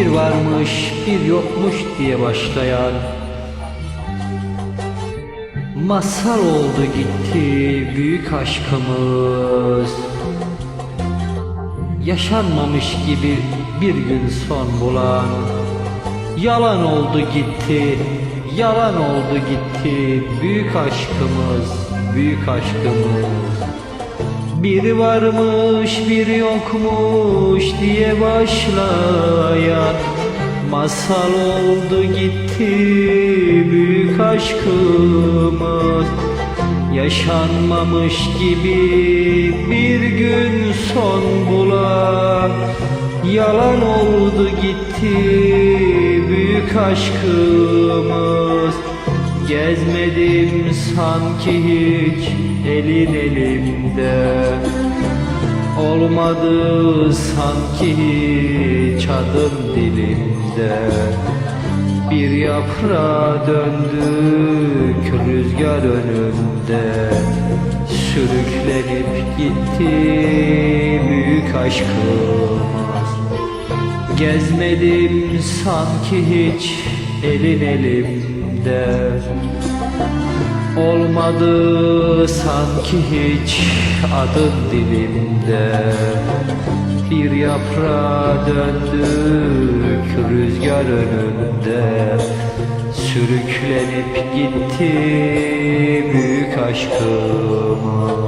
varmış bir yokmuş diye başlayan. Masal oldu gitti büyük aşkımız. Yaşanmamış gibi bir gün son bulan. Yalan oldu gitti, yalan oldu gitti Büyük aşkımız, büyük aşkımız biri varmış biri yokmuş diye başlayan Masal oldu gitti büyük aşkımız Yaşanmamış gibi bir gün son bulan Yalan oldu gitti büyük aşkımız Gezmedim sanki hiç elin elimde. Olmadı sanki hiç adım dilimde. Bir yaprağa döndük rüzgar önünde. Sürüklenip gitti büyük aşkımız Gezmedim sanki hiç elin elimde Olmadı sanki hiç adın dilimde Bir yaprağa döndük rüzgar önünde. Sürüklenip gitti büyük aşkımız